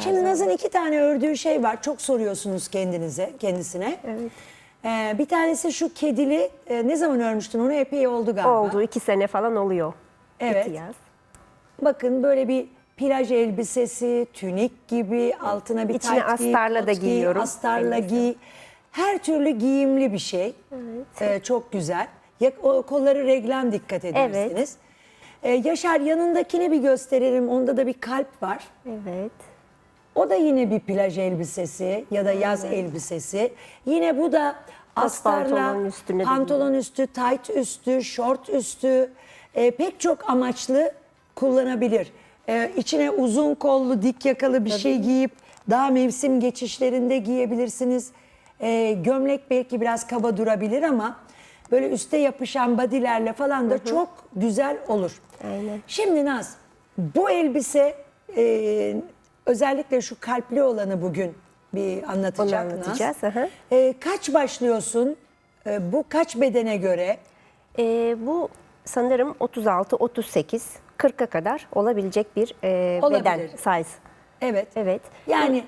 Şimdi Naz'ın iki tane ördüğü şey var. Çok soruyorsunuz kendinize, kendisine. Evet. Ee, bir tanesi şu kedili. e, ne zaman örmüştün onu? Epey oldu galiba. Oldu iki sene falan oluyor. Evet. İki yaz. Bakın böyle bir plaj elbisesi, tünik gibi, altına bir İçine tayt giy, astarla da giy, giyiyorum. astarla Elbise. giy. Her türlü giyimli bir şey. Ee, çok güzel. Ya, o kolları reglen dikkat edersiniz. Ee, Yaşar yanındakini bir gösterelim. Onda da bir kalp var. Evet. O da yine bir plaj elbisesi ya da yaz elbisesi. Yine bu da astarla üstüne de pantolon üstü, tight üstü, short üstü e, pek çok amaçlı kullanabilir. E, içine uzun kollu, dik yakalı bir şey giyip daha mevsim geçişlerinde giyebilirsiniz. E, gömlek belki biraz kaba durabilir ama böyle üste yapışan badilerle falan da çok güzel olur. Aynen. Şimdi Naz, bu elbise e, özellikle şu kalpli olanı bugün bir anlatacak Onu anlatacağız. E, kaç başlıyorsun? E, bu kaç bedene göre? Ee, bu sanırım 36, 38, 40'a kadar olabilecek bir e, Olabilir. beden size. Evet. Evet. Yani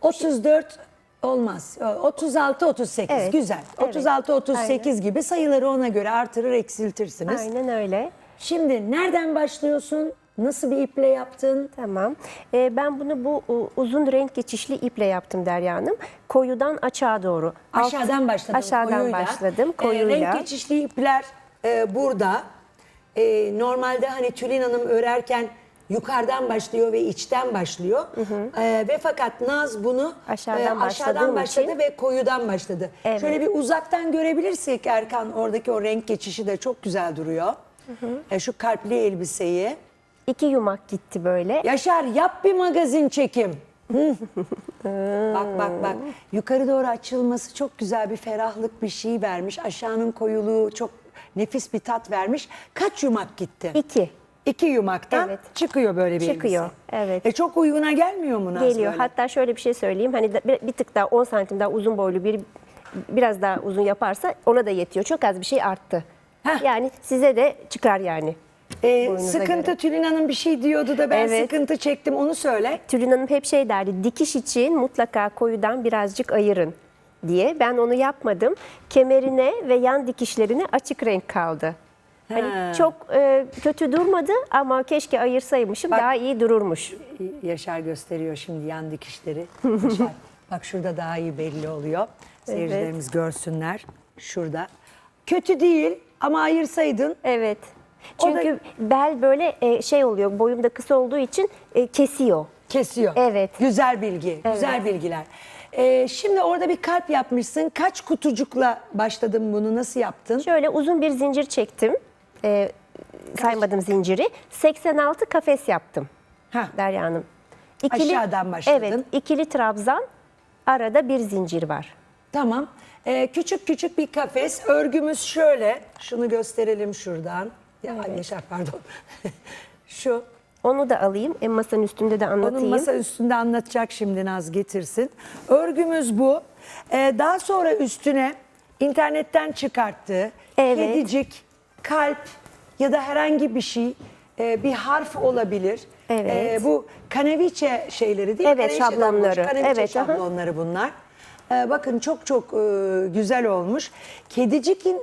34 olmaz. 36 38 Evet, güzel. evet. 36 38 gibi sayıları ona göre artırır eksiltirsiniz. Aynen öyle. Şimdi nereden başlıyorsun? Nasıl bir iple yaptın? Tamam. Ee, ben bunu bu u- uzun renk geçişli iple yaptım Derya Hanım. Koyudan açığa doğru. Alt- Aşağıdan başladım Aşağıdan koyuyla. başladım Ee, koyuyla. renk geçişli ipler e, burada. E, normalde hani Tülin Hanım örerken yukarıdan başlıyor ve içten başlıyor. E, ve fakat Naz bunu e, Aşağıdan aşağıdan başladığım başladı için- ve koyudan başladı. Evet. Şöyle bir uzaktan görebilirsek Erkan oradaki o renk geçişi de çok güzel duruyor. E, şu kalpli elbiseyi. İki yumak gitti böyle. Yaşar yap bir magazin çekim. Hı. bak bak bak. Yukarı doğru açılması çok güzel bir ferahlık bir şey vermiş. Aşağının koyuluğu çok nefis bir tat vermiş. Kaç yumak gitti? İki. İki yumaktan Evet. çıkıyor böyle bir Çıkıyor, elbise. evet. E çok uyguna gelmiyor mu Naz Geliyor. böyle? Hatta şöyle bir şey söyleyeyim. Hani bir tık daha 10 santim daha uzun boylu bir biraz daha uzun yaparsa ona da yetiyor. Çok az bir şey arttı. Heh. Yani size de çıkar yani. E, boyunuza sıkıntı göre. Tülin Hanım bir şey diyordu da ben Evet. sıkıntı çektim onu söyle. Tülin Hanım hep şey derdi, dikiş için mutlaka koyudan birazcık ayırın diye. Ben onu yapmadım. Kemerine ve yan dikişlerine açık renk kaldı. Ha. Hani çok e, kötü durmadı ama keşke ayırsaymışım Bak- daha iyi dururmuş. Yaşar gösteriyor şimdi yan dikişleri. Yaşar, bak şurada daha iyi belli oluyor. Seyircilerimiz görsünler. Şurada. Kötü değil ama ayırsaydın Evet. O da- Çünkü bel böyle e, şey oluyor, boyum da kısa olduğu için e, kesiyor. kesiyor. Evet. Güzel bilgi, güzel bilgiler. Ee, şimdi orada bir kalp yapmışsın. Kaç kutucukla başladın bunu? Nasıl yaptın? Şöyle uzun bir zincir çektim. E, saymadım zinciri. 86 kafes yaptım. Ha. Derya Hanım. Aşağıdan başladın. Evet, ikili trabzan, arada bir zincir var. Tamam. Ee, küçük küçük bir kafes. Örgümüz şöyle. Şunu gösterelim şuradan. Ya Yaşar pardon. Şu. Onu da alayım, en masanın üstünde de anlatayım. Onun masa üstünde anlatacak şimdi Naz getirsin. Örgümüz bu. Ee, daha sonra üstüne internetten çıkarttığı Evet. kedicik, kalp ya da herhangi bir şey e, bir harf olabilir. Evet. Ee, bu kaneviçe şeyleri değil mi? Evet, Kaneviçeden şablonları. olmuş, Kaneviçe Evet, aha. şablonları bunlar. Ee, bakın çok çok e, güzel olmuş. Kedicikin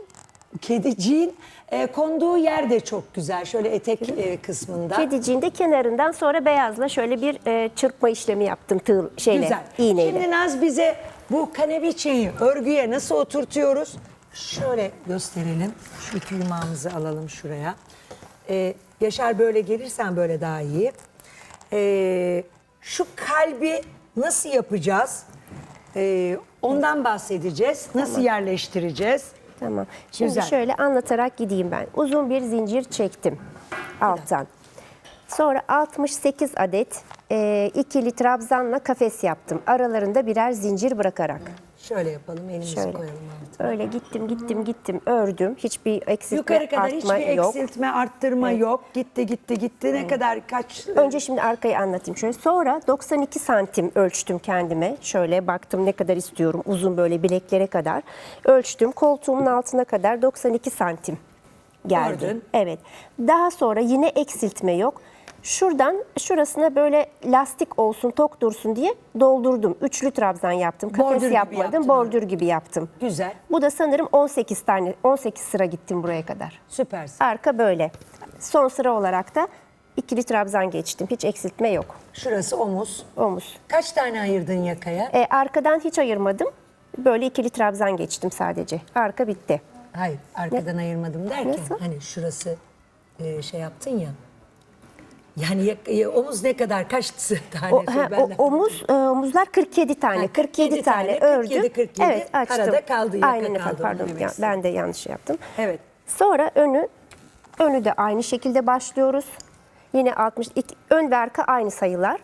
kediciğin e, konduğu yer de çok güzel. Şöyle etek e, kısmında. Kediciğin de kenarından sonra beyazla şöyle bir e, çırpma işlemi yaptım tığ şeyle, Güzel. iğneyle. Şimdi Naz bize bu kaneviçeyi örgüye nasıl oturtuyoruz? Şöyle gösterelim. Şu iki yumağımızı alalım şuraya. Ee, Yaşar böyle gelirsen böyle daha iyi. Ee, şu kalbi nasıl yapacağız? Ee, ondan bahsedeceğiz. Nasıl yerleştireceğiz? Tamam. Şimdi Güzel. şöyle anlatarak gideyim ben. Uzun bir zincir çektim alttan. Sonra 68 adet e, ikili trabzanla kafes yaptım. Aralarında birer zincir bırakarak. Şöyle yapalım, elimizi Şöyle. koyalım altına. Öyle gittim gittim gittim ördüm. Hiçbir eksiltme Yukarı kadar artma hiçbir yok. eksiltme, arttırma yok. Gitti, gitti, gitti. Ne kadar, kaç? Önce şimdi arkayı anlatayım şöyle. Sonra 92 santim ölçtüm kendime. Şöyle baktım ne kadar istiyorum. Uzun böyle bileklere kadar. Ölçtüm. Koltuğumun altına kadar 92 santim geldi. Gördün. Evet. Daha sonra yine eksiltme yok. Şuradan şurasına böyle lastik olsun, tok dursun diye doldurdum. Üçlü trabzan yaptım. Bordür Kafes gibi yapmadım, yaptın bordür gibi yaptım. Güzel. Bu da sanırım 18 tane, 18 sıra gittim buraya kadar. Süpersin. Arka böyle. Son sıra olarak da ikili trabzan geçtim. Hiç eksiltme yok. Şurası omuz. Omuz. Kaç tane ayırdın yakaya? E, arkadan hiç ayırmadım. Böyle ikili trabzan geçtim sadece. Arka bitti. Hayır, arkadan ayırmadım derken Nasıl? hani şurası e, şey yaptın ya. Yani e, omuz ne kadar kaç tane? O, ha, o- omuz, e, omuzlar 47 tane. Ha, 47, 47 tane, tane, ördüm. 47, 47. Evet açtım. Arada kaldı, yaka Aynen efendim kaldı, pardon. onu demek Ya, ben de yanlış yaptım. Evet. Sonra önü önü de aynı şekilde başlıyoruz. Yine 60 iki- ön ve arka aynı sayılar.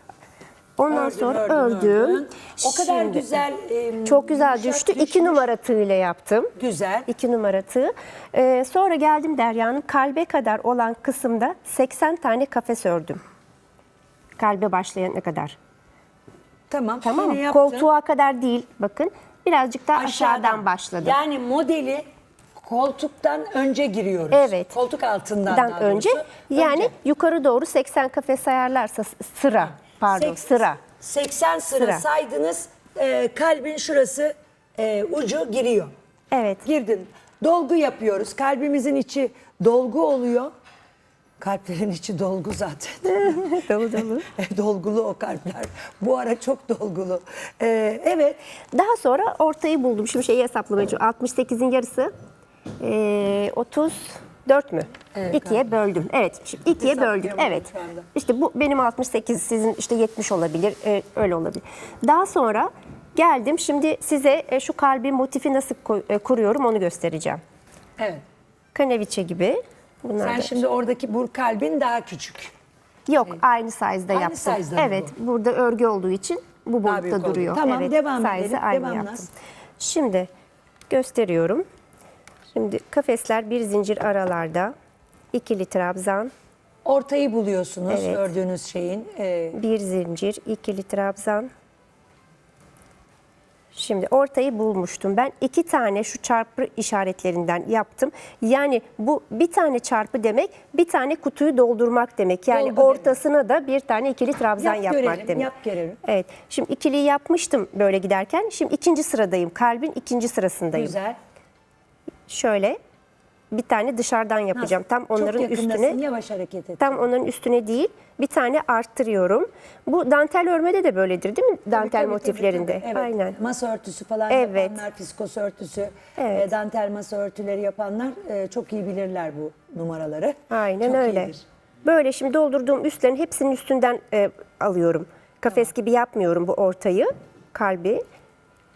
Ondan Ördün, sonra ördün, ördüm. ördün. O kadar Şimdi- güzel. e, Çok güzel yumuşak düştü. İki düşmüş. numara tığıyla yaptım. Güzel. İki numara tığ. Ee, sonra geldim Derya'nın kalbe kadar olan kısımda 80 tane kafes ördüm. Kalbe başlayana kadar. Tamam. Tamam yine mı? yaptın. Koltuğa kadar değil bakın. Birazcık daha aşağıdan, başladım. Yani modeli koltuktan önce giriyoruz. Evet. Koltuk altından Dan daha önce doğrusu. yani yukarı doğru 80 kafes sayarlarsa s- sıra Pardon Seks- sıra. 80 sıra, Sıra. saydınız. e, kalbin şurası e, ucu giriyor. Evet. Girdin. Dolgu yapıyoruz. Kalbimizin içi dolgu oluyor. Kalplerin içi dolgu zaten. dolu dolu. E, dolgulu o kalpler. Bu ara çok dolgulu. E, evet. Daha sonra ortayı buldum. Şimdi şeyi hesaplamaya çalışıyorum. 68'in yarısı. Ee, 30 Dört mü? Evet, ikiye galiba. böldüm. Evet. Şimdi ikiye böldük. Evet. İşte bu benim 68, sizin işte 70 olabilir. Ee, öyle olabilir. Daha sonra geldim. Şimdi size e, şu kalbi motifi nasıl e, kuruyorum onu göstereceğim. Evet. Kaneviçe gibi. Bunlar Sen da. şimdi oradaki bu kalbin daha küçük. Yok, evet. aynı size'da aynı yaptım. Size'da evet, bu. burada örgü olduğu için bu boyutta duruyor. Tamam, evet, devam edelim. Aynı Devamlas. yaptım. Şimdi gösteriyorum. Şimdi kafesler bir zincir aralarda. ikili trabzan, Ortayı buluyorsunuz Evet. gördüğünüz şeyin. e, bir zincir, ikili trabzan. Şimdi ortayı bulmuştum. Ben iki tane şu çarpı işaretlerinden yaptım. Yani bu bir tane çarpı demek, bir tane kutuyu doldurmak demek. Yani Dolgu demek. ortasına da bir tane ikili trabzan Yap yapmak görelim, demek. yap görelim. Evet. Şimdi ikiliyi yapmıştım böyle giderken. Şimdi ikinci sıradayım. Kalbin ikinci sırasındayım. güzel. Şöyle bir tane dışarıdan yapacağım. Nasıl? Tam onların Çok üstüne. yavaş hareket et. Tam onların üstüne değil. Bir tane arttırıyorum. Bu dantel örmede de böyledir değil mi? Dantel Tabii, tabii, motiflerinde. tabii, evet. Aynen. Masa örtüsü falan Evet. yapanlar, fiskos örtüsü, Evet. e, dantel masa örtüleri yapanlar e, çok iyi bilirler bu numaraları. Aynen Çok öyle. iyidir. Böyle şimdi doldurduğum üstlerin hepsinin üstünden e, alıyorum. Kafes gibi yapmıyorum bu ortayı. Kalbi.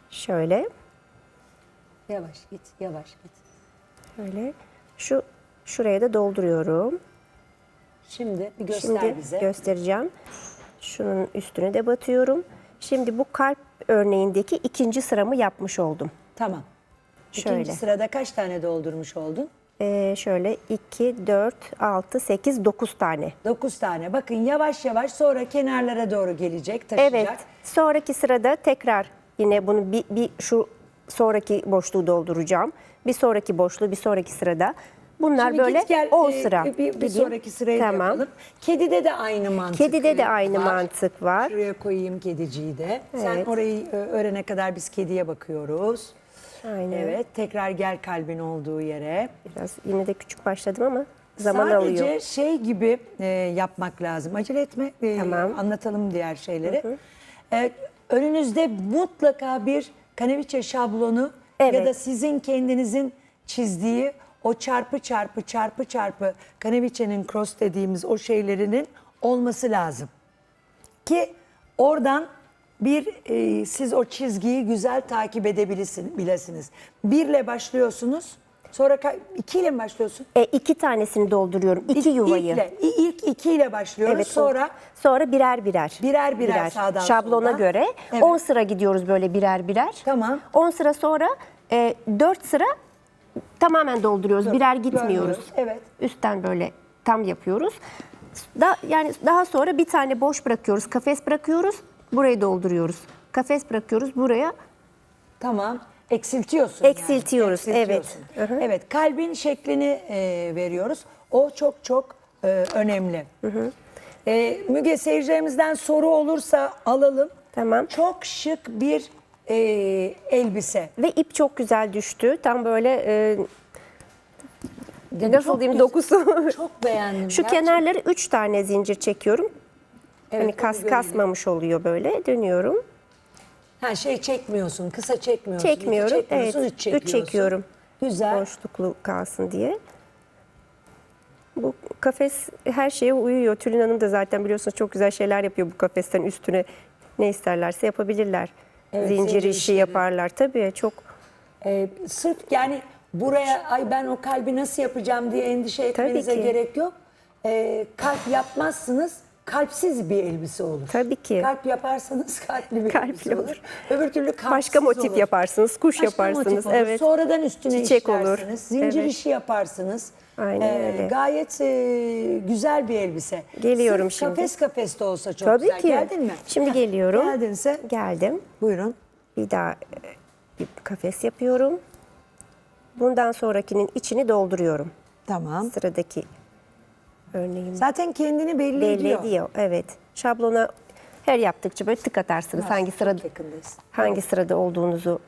Şöyle. Yavaş git, yavaş git. Şöyle. Şu şuraya da dolduruyorum. Şimdi bir göster Şimdi bize. göstereceğim. Şunun üstüne de batıyorum. Şimdi bu kalp örneğindeki ikinci sıramı yapmış oldum. tamam. Şöyle. İkinci sırada kaç tane doldurmuş oldun? Ee, şöyle 2, 4, 6, 8, 9 tane. 9 tane. Bakın yavaş yavaş sonra kenarlara doğru gelecek, taşıyacak. Evet. Sonraki sırada tekrar yine bunu bir, bir şu sonraki boşluğu dolduracağım. Bir sonraki boşluğu bir sonraki sırada. Bunlar Şimdi böyle git gel, 10 e, sıra. Bir, bir Gideyim. sonraki sırayı Tamam. yapalım. Kedide de aynı mantık Kedide de var. aynı mantık var. Şuraya koyayım kediciyi de. Sen Evet. orayı e, öğrene kadar biz kediye bakıyoruz. Aynen. Evet, tekrar gel kalbin olduğu yere. Biraz yine de küçük başladım ama zaman Sadece alıyor. şey gibi e, yapmak lazım. Acele etme. e, Tamam. Anlatalım diğer şeyleri. E, önünüzde mutlaka bir kaneviçe şablonu ya Evet. da sizin kendinizin çizdiği o çarpı çarpı çarpı çarpı kaneviçenin cross dediğimiz o şeylerinin olması lazım. Ki oradan bir e, siz o çizgiyi güzel takip edebilirsiniz. Bilesiniz. Birle başlıyorsunuz. Sonra ka- ikiyle mi başlıyorsun? E, iki tanesini dolduruyorum. iki İlk- yuvayı. İlkle, i- ilk ikiyle başlıyoruz. Evet, sonra sonra birer birer. Birer birer sağdan Şablona soldan. göre Evet. 10 sıra gidiyoruz böyle birer birer. Tamam. 10 sıra sonra e, 4 sıra tamamen dolduruyoruz. Dur, birer gitmiyoruz. görmüyoruz. Evet. Üstten böyle tam yapıyoruz. Da, yani daha sonra bir tane boş bırakıyoruz. Kafes bırakıyoruz. Burayı dolduruyoruz. Kafes bırakıyoruz buraya. tamam eksiltiyorsun. yani. Eksiltiyoruz, evet. Eksiltiyorsun. Hı hı. Evet kalbin şeklini e, veriyoruz. O çok çok e, önemli. Ee, Müge seyircilerimizden soru olursa alalım. Tamam. Çok şık bir e, elbise. Ve ip çok güzel düştü. Tam böyle e, Çok nasıl diyeyim dokusu. Çok beğendim. Şu Gerçekten. kenarları 3 tane zincir çekiyorum. Evet, hani kas kasmamış oluyor böyle. Dönüyorum. Ha şey çekmiyorsun, kısa çekmiyorsun. Çekmiyorum, iki çekmiyorsun, evet. üç Üç çekiyorsun. çekiyorum. Güzel. Boşluklu kalsın diye. Bu kafes her şeye uyuyor. Tülin Hanım da zaten biliyorsunuz çok güzel şeyler yapıyor bu kafesten üstüne. Ne isterlerse yapabilirler. Evet, zincir zincir işi işleri. yaparlar tabii. Çok Ee, sırf yani buraya ay ben o kalbi nasıl yapacağım diye endişe etmenize gerek yok. Ee, kalp yapmazsınız kalpsiz bir elbise olur. Tabii ki. Kalp yaparsanız kalpli bir Kalpli elbise olur. olur. Öbür türlü kalpsiz başka motif olur. yaparsınız, kuş Başka yaparsınız. motif olur. Evet. Sonradan üstüne Çiçek olur. Zincir Evet. işi yaparsınız. Aynen öyle. Gayet e, güzel bir elbise. Geliyorum Sırf şimdi. Kafes kafes de olsa çok Tabii güzel. ki. Geldin mi? Şimdi geliyorum. Geldinse Geldim. buyurun. Bir daha e, bir kafes yapıyorum. Bundan sonrakinin içini dolduruyorum. Tamam. Sıradaki örneğim Zaten kendini belli, belli ediyor. ediyor. Evet. Şablona her yaptıkça böyle tık atarsınız. Hangi Çok sırada yakındayız. hangi sırada olduğunuzu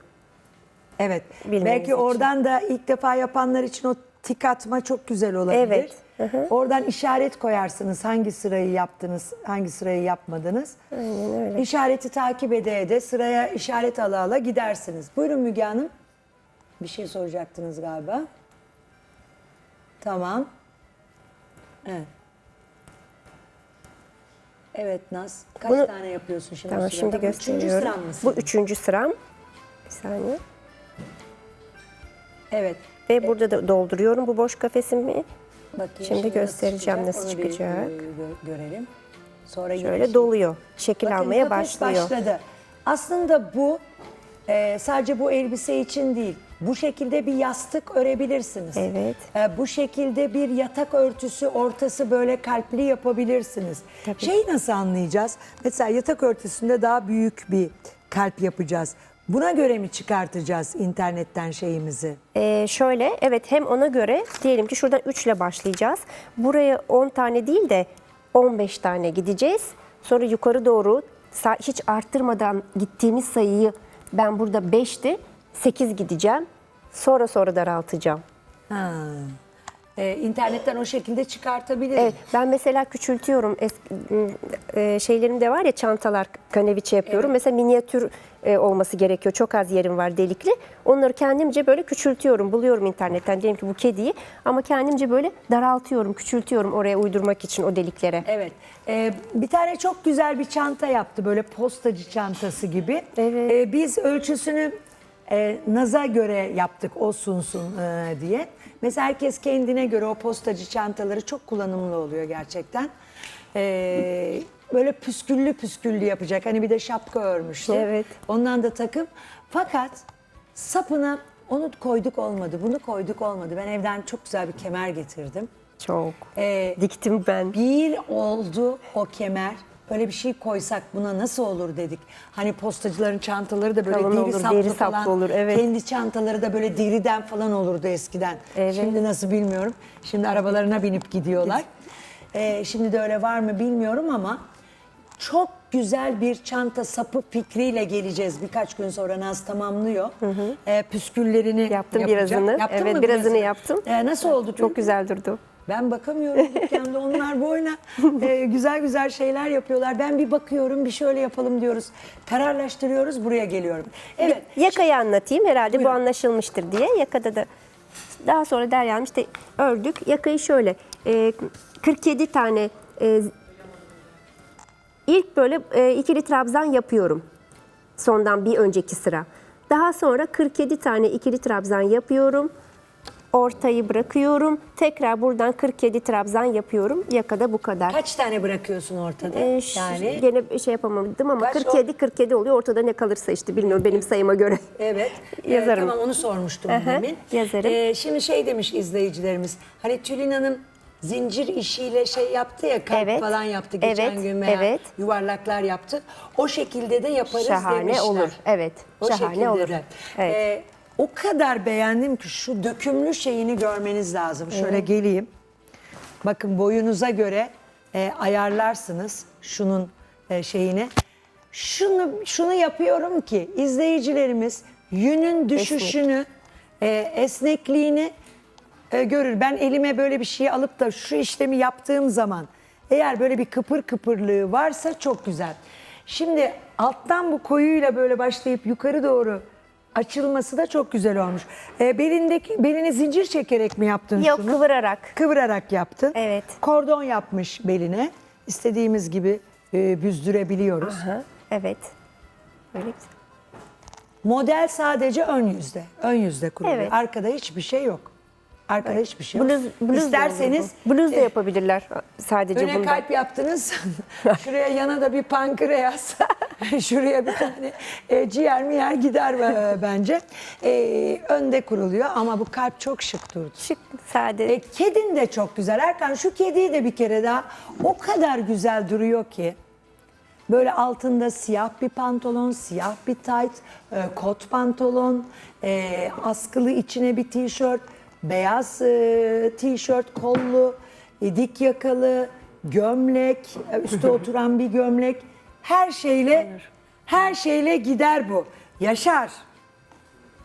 Evet. Belki için. oradan da ilk defa yapanlar için o tik atma çok güzel olabilir. Evet. Hı hı. Oradan işaret koyarsınız. Hangi sırayı yaptınız, hangi sırayı yapmadınız. Aynen öyle. İşareti takip ede ede sıraya işaret ala ala gidersiniz. Buyurun Müge Hanım. Bir şey soracaktınız galiba. Tamam. Evet. Evet Naz. Kaç Bunu- tane yapıyorsun şimdi? Tamam bu sırada? şimdi Bu Üçüncü gösteriyorum. sıran mı Bu üçüncü sıram. Bir saniye. Evet. Ve burada da dolduruyorum bu boş kafesimi. Bakayım Şimdi nasıl göstereceğim nasıl Onu bir, çıkacak. e, gö- görelim. Sonra Şöyle şey- doluyor. Şekil almaya başlıyor. başladı. Aslında bu e, sadece bu elbise için değil. Bu şekilde bir yastık örebilirsiniz. Evet. E, bu şekilde bir yatak örtüsü ortası böyle kalpli yapabilirsiniz. Tabii. Şeyi nasıl anlayacağız? Mesela yatak örtüsünde daha büyük bir kalp yapacağız. Buna göre mi çıkartacağız internetten şeyimizi? Ee, şöyle evet hem ona göre diyelim ki şuradan 3 ile başlayacağız. Buraya 10 tane değil de 15 tane gideceğiz. Sonra yukarı doğru hiç arttırmadan gittiğimiz sayıyı ben burada 5'ti 8 gideceğim. Sonra sonra daraltacağım. Ha. E, internetten o şekilde çıkartabiliriz. Evet, ben mesela küçültüyorum. Eski, e, şeylerim de var ya çantalar kaneviçe yapıyorum. Mesela minyatür e, olması gerekiyor. Çok az yerim var delikli. Onları kendimce böyle küçültüyorum. Buluyorum internetten diyelim ki bu kediyi. Ama kendimce böyle daraltıyorum, küçültüyorum oraya uydurmak için o deliklere. Evet. Ee, bir tane çok güzel bir çanta yaptı böyle postacı çantası gibi. Evet. Ee, biz ölçüsünü e, Naz'a göre yaptık o sunsun e, diye. Mesela herkes kendine göre o postacı çantaları çok kullanımlı oluyor gerçekten. Ee, böyle püsküllü püsküllü yapacak. Hani bir de şapka örmüştü. Evet. Ondan da takım. Fakat sapına onu koyduk olmadı, bunu koyduk olmadı. Ben evden çok güzel bir kemer getirdim. Çok. Ee, Diktim ben. bir oldu o kemer. Böyle bir şey koysak buna nasıl olur dedik. Hani postacıların çantaları da böyle Kalın deri olur, saplı deri saplı falan. olur, evet. Kendi çantaları da böyle deriden falan olurdu eskiden. Evet. Şimdi nasıl bilmiyorum. Şimdi arabalarına binip gidiyorlar. Ee, şimdi de öyle var mı bilmiyorum ama çok güzel bir çanta sapı fikriyle geleceğiz. Birkaç gün sonra Naz tamamlıyor. Ee, püsküllerini Yaptım yapacak. birazını. Yaptın Evet, mı birazını yaptım. Ee, nasıl oldu? Çok güzel durdu. Ben bakamıyorum dükkanda onlar boyuna e, güzel güzel şeyler yapıyorlar. Ben bir bakıyorum bir şöyle yapalım diyoruz. Kararlaştırıyoruz buraya geliyorum. Evet. Yakayı anlatayım herhalde Buyurun. bu anlaşılmıştır diye. Yakada da daha sonra Derya Hanım işte ördük. Yakayı şöyle e, 47 tane e, ilk böyle e, ikili trabzan yapıyorum. Sondan bir önceki sıra. Daha sonra 47 tane ikili trabzan yapıyorum. Ortayı bırakıyorum. Tekrar buradan 47 trabzan yapıyorum. Yakada bu kadar. Kaç tane bırakıyorsun ortada? Ee, yani gene şey yapamadım ama Kaç 47 47 oluyor. Ortada ne kalırsa işte bilmiyorum benim sayıma göre. Evet. Ee, Yazarım. tamam onu sormuştum Aha, demin. yazarım. Ee, şimdi şey demiş izleyicilerimiz. Hani Tülin Hanım zincir işiyle şey yaptı ya kalp Evet, falan yaptı geçen evet, gün veya evet. yuvarlaklar yaptı. O şekilde de yaparız Şahane demişler. olur. Evet. O şahane olur. de. Evet. Ee, o kadar beğendim ki şu dökümlü şeyini görmeniz lazım. Şöyle geleyim. Bakın boyunuza göre e, ayarlarsınız şunun e, şeyini. Şunu şunu yapıyorum ki izleyicilerimiz yünün düşüşünü, e, esnekliğini e, görür. Ben elime böyle bir şey alıp da şu işlemi yaptığım zaman eğer böyle bir kıpır kıpırlığı varsa çok güzel. Şimdi alttan bu koyuyla böyle başlayıp yukarı doğru açılması da çok güzel olmuş. E, belindeki belini zincir çekerek mi yaptın Yok şunu? kıvırarak. Kıvırarak yaptın. Evet. Kordon yapmış beline. İstediğimiz gibi e, büzdürebiliyoruz. Evet. Böyle güzel. Model sadece ön yüzde. Ön yüzde kuruluyor. Evet. Arkada hiçbir şey yok. Arkada hiçbir şey yok. Bluz, bluz da İsterseniz bu. bluz da yapabilirler sadece öne bunda. kalp yaptınız. Şuraya yana da bir pankreas. Şuraya bir tane e, ciğer mi yer gider e, bence. E, önde kuruluyor ama bu kalp çok şık durdu. Şık, sade. E, kedin de çok güzel. Erkan şu kediyi de bir kere daha o kadar güzel duruyor ki. Böyle altında siyah bir pantolon, siyah bir tayt, e, kot pantolon, e, askılı içine bir tişört, beyaz e, tişört kollu, e, dik yakalı, gömlek, e, üstte oturan bir gömlek. Her şeyle her şeyle gider bu. Yaşar.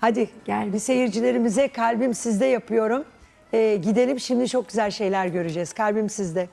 Hadi gel bir seyircilerimize kalbim sizde yapıyorum. Ee, gidelim şimdi çok güzel şeyler göreceğiz. Kalbim sizde.